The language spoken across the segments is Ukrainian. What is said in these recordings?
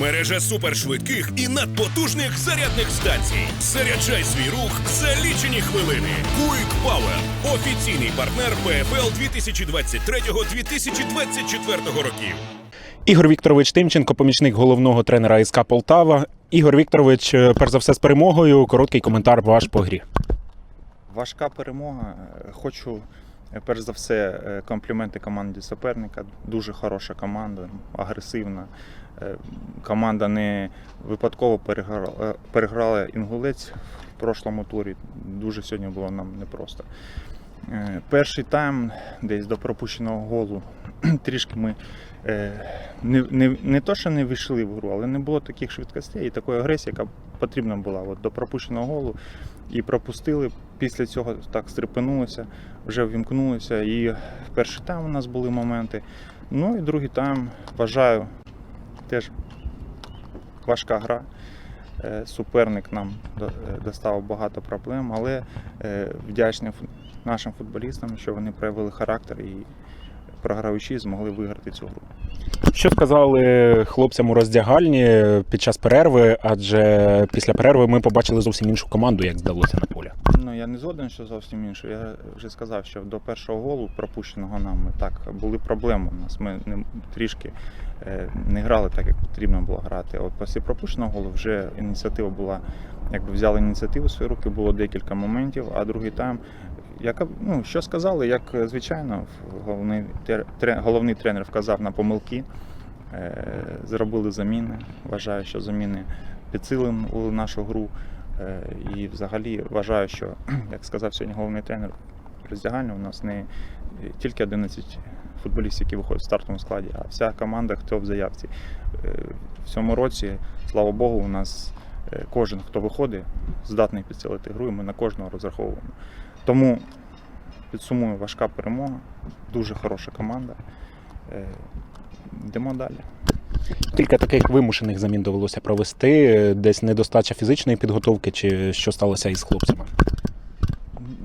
Мережа супершвидких і надпотужних зарядних станцій. Заряджай свій рух за лічені хвилини. Quick Power – офіційний партнер ПФЛ 2023-2024 років. Ігор Вікторович Тимченко, помічник головного тренера СК Полтава. Ігор Вікторович, е, перш за все з перемогою. Короткий коментар ваш по грі. Важка перемога. Е, Хочу перш за все е, компліменти команді суперника. Дуже хороша команда, агресивна. Е, Команда не випадково переграла, е, інгулець в прошлому турі. Дуже сьогодні було нам непросто. Е, Перший тайм, десь до пропущеного голу, трішки ми е, не, не, не то, що не війшли в гру, але не було таких швидкостей і такої агресії, яка потрібна була от, до пропущеного голу. І пропустили. Після цього так стрепенулося, вже ввімкнулися. І в перший тайм у нас були моменти. Ну і другий тайм, вважаю, теж важка гра. Е, Суперник нам е, доставив багато проблем, але е, вдячний нашим футболістам, що вони проявили характер і програючи змогли виграти цю гру. Що сказали хлопцям у роздягальні під час перерви? Адже після перерви ми побачили зовсім іншу команду, як здалося на полі. Ну я не згоден, що зовсім інше. Я вже сказав, що до першого голу, пропущеного нами, так були проблеми у нас. Ми не трішки е, не грали так, як потрібно було грати. От після пропущеного голу вже ініціатива була, якби взяли ініціативу в свої руки, було декілька моментів, а другий тайм. Яка, ну, що сказали, як звичайно, головний, тер- головний тренер вказав на помилки, е, зробили заміни. Вважаю, що заміни підсилили нашу гру. Е, І взагалі вважаю, що, як сказав сьогодні головний тренер роздягальня, у нас не тільки 11 футболістів, які виходять в стартовому складі, а вся команда, хто в заявці. Е, В цьому році, слава Богу, у нас е, кожен, хто виходить, здатний підсилити гру, і ми на кожного розраховуємо. Тому підсумую, важка перемога, дуже хороша команда. Е, Йдемо далі. Кілька таких вимушених замін довелося провести. Десь недостача фізичної підготовки, чи що сталося із хлопцями.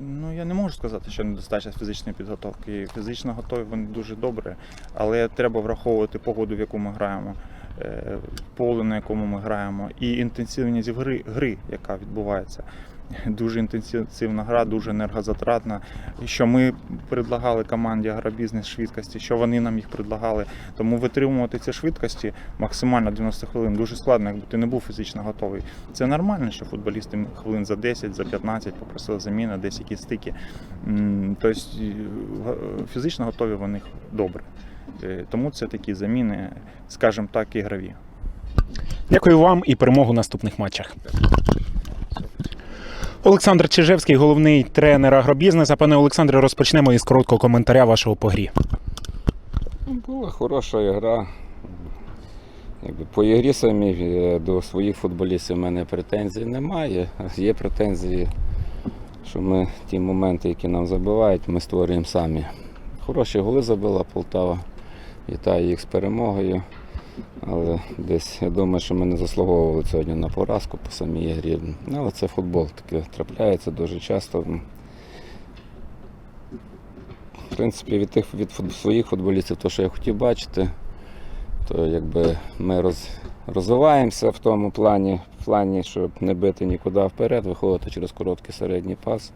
Ну, я не можу сказати, що недостача фізичної підготовки. Фізично готові вони дуже добре, але треба враховувати погоду, в яку ми граємо, е, поле, на якому ми граємо, і інтенсивність гри, гри яка відбувається. Дуже інтенсивна гра, дуже енергозатратна. Що ми предлагали команді агробізнес швидкості, що вони нам їх предлагали. Тому витримувати ці швидкості максимально 90 хвилин дуже складно, якби ти не був фізично готовий. Це нормально, що футболісти хвилин за 10, за 15 попросили заміни, десь якісь стики. Тобто фізично готові вони добре. Е, Тому це такі заміни, скажімо так, ігрові. Дякую вам і перемогу в наступних матчах. Олександр Чижевський, головний тренер агробізнеса. Пане Олександре, розпочнемо із короткого коментаря вашого по грі. Була хороша гра. По ігрі самі е, до своїх футболістів в мене претензій немає. Є претензії, що ми ті моменти, які нам забивають, ми створюємо самі. Хороші голи забила Полтава. Вітаю їх з перемогою. Але десь я думаю, що ми не заслуговували сьогодні на поразку по самій грі. Але це футбол, таке трапляється дуже часто. В принципі, від тих від своїх футболістів, то, що я хотів бачити, то якби ми роз, розвиваємося в тому плані, в плані, щоб не бити нікуди вперед, виходити через короткий середній пас.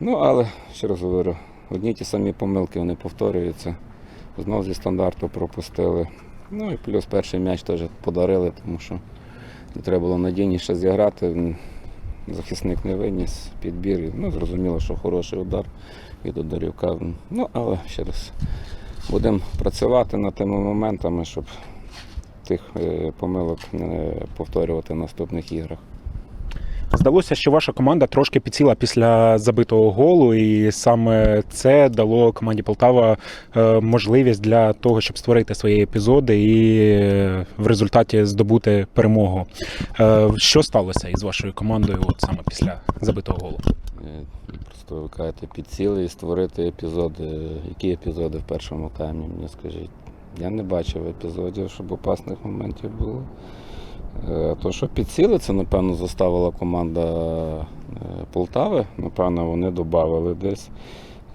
Ну, але ще раз говорю, одні ті самі помилки вони повторюються. Знову зі стандарту пропустили. Ну і плюс перший м'яч теж подарили, тому що треба було надійніше зіграти. Захисник не виніс підбір. Ну, зрозуміло, що хороший удар від ударівка. Ну, але ще раз будемо працювати над тими моментами, щоб тих е, помилок не повторювати в наступних іграх. Здалося, що ваша команда трошки підсіла після забитого голу, і саме це дало команді Полтава е, можливість для того, щоб створити свої епізоди і е, в результаті здобути перемогу. Е, Що сталося із вашою командою от саме після забитого голу? Просто ви кажете, підсіли і створити епізоди. Які епізоди в першому таймі, мені скажіть. Я не бачив епізодів, щоб опасних моментів було. Е, То, що підсіли, це, напевно, заставила команда е, Полтави. Напевно, вони додали десь.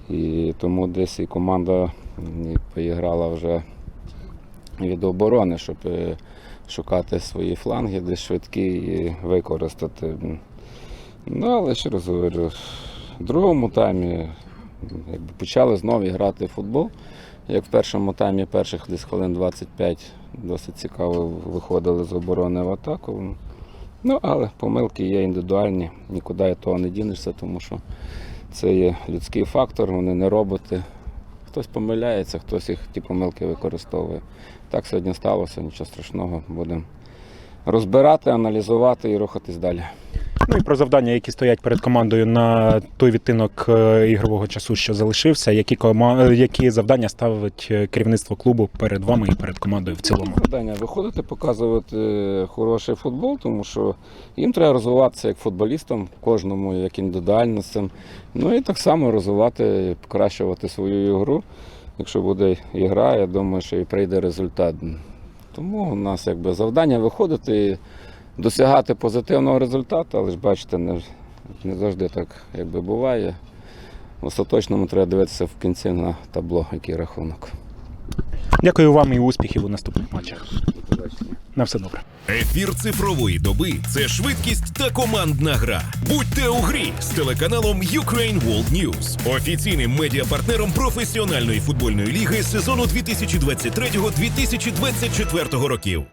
І тому десь і команда поіграла вже від оборони, щоб е, шукати свої фланги, де швидкі і використати. Ну, але ще раз говорю, в другому таймі почали знову грати в футбол. Як в першому таймі, перших десь хвилин 25 досить цікаво виходили з оборони в атаку. Ну, але помилки є індивідуальні, нікуди від того не дінешся, тому що це є людський фактор, вони не роботи. Хтось помиляється, хтось їх ті помилки використовує. Так сьогодні сталося, нічого страшного. Будемо розбирати, аналізувати і рухатись далі. Ну і про завдання, які стоять перед командою на той відтинок е, ігрового часу, що залишився. Які кома... е, які завдання ставить е, керівництво клубу перед вами і перед командою в цілому? Завдання виходити, показувати хороший футбол, тому що їм треба розвиватися як футболістам, кожному як індивідуальностям. Ну і так само розвивати, покращувати свою ігру. Якщо буде ігра, я думаю, що і прийде результат. Тому у нас якби завдання виходити досягати позитивного результату, але ж бачите, не, не завжди так якби буває. В остаточному треба дивитися в кінці на табло, який рахунок. Дякую вам і успіхів у наступних матчах. На все добре. Ефір цифрової доби це швидкість та командна гра. Будьте у грі з телеканалом Ukraine World News, офіційним медіапартнером професіональної футбольної ліги сезону 2023-2024 років.